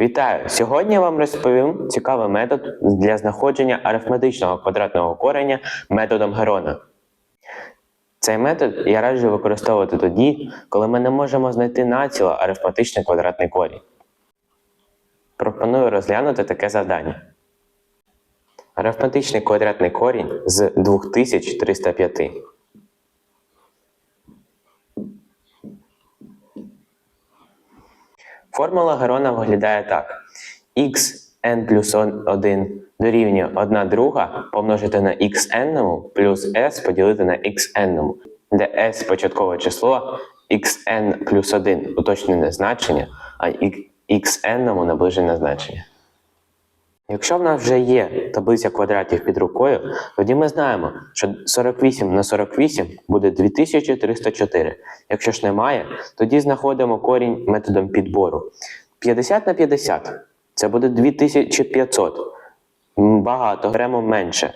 Вітаю! Сьогодні я вам розповім цікавий метод для знаходження арифметичного квадратного кореня методом Герона. Цей метод я раджу використовувати тоді, коли ми не можемо знайти націло арифметичний квадратний корінь. Пропоную розглянути таке завдання. Арифметичний квадратний корінь з 2305. Формула Герона виглядає так: xn плюс 1 дорівнює 1 друга помножити на xn плюс s поділити на xn, де s початкове число, xn плюс 1 уточнене значення, а xn наближене значення. Якщо в нас вже є таблиця квадратів під рукою, тоді ми знаємо, що 48 на 48 буде 2304. Якщо ж немає, тоді знаходимо корінь методом підбору. 50 на 50 це буде 2500. Багато, беремо менше.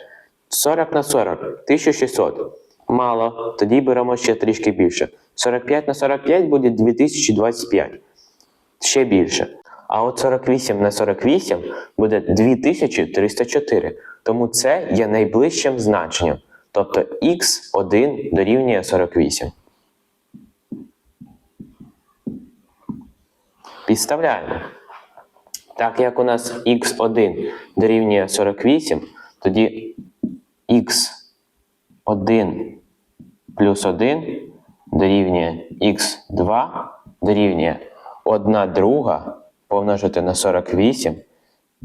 40 на 40 1600. Мало, тоді беремо ще трішки більше. 45 на 45 буде 2025. Ще більше. А от 48 на 48 буде 2304. Тому це є найближчим значенням. Тобто x1 дорівнює 48. Підставляємо. Так як у нас x1 дорівнює 48, тоді x1 плюс 1 дорівнює x2 дорівнює 1 друга помножити на 48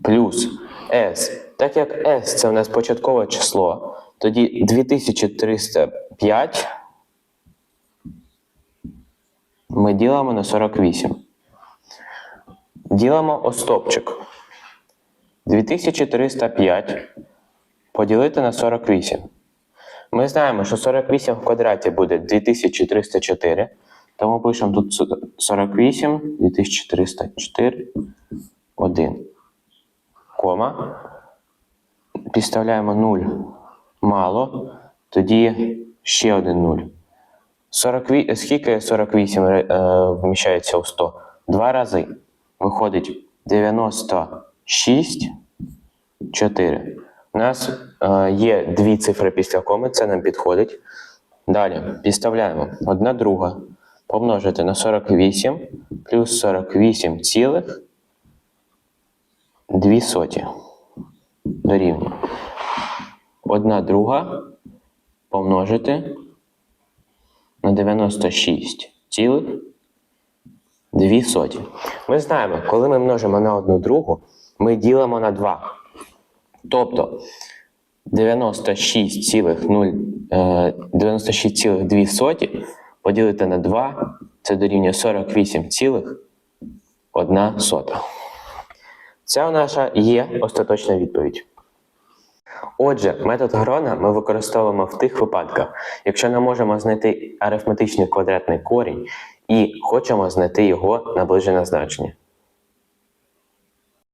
плюс s. Так як s це у нас початкове число, тоді 2305 ми ділимо на 48. Ділимо остопчик. 2305 поділити на 48. Ми знаємо, що 48 в квадраті буде 2304. Тому пишемо тут 48, 2304, 1. Кома. Підставляємо 0 мало. Тоді ще один 0. 48, скільки 48 е, вміщається у 100? Два рази. Виходить 96, 4. У нас е, є дві цифри після коми, це нам підходить. Далі підставляємо 1 друга помножити на 48 плюс 48 цілих 2 соті дорівнює. 1 друга помножити на 96 цілих 2 соті. Ми знаємо, коли ми множимо на одну другу, ми ділимо на 2. Тобто 96,0, 96,2 соті поділити на 2 це дорівнює 48,1 сота. Це наша є остаточна відповідь. Отже, метод Грона ми використовуємо в тих випадках, якщо не можемо знайти арифметичний квадратний корінь і хочемо знайти його наближене значення.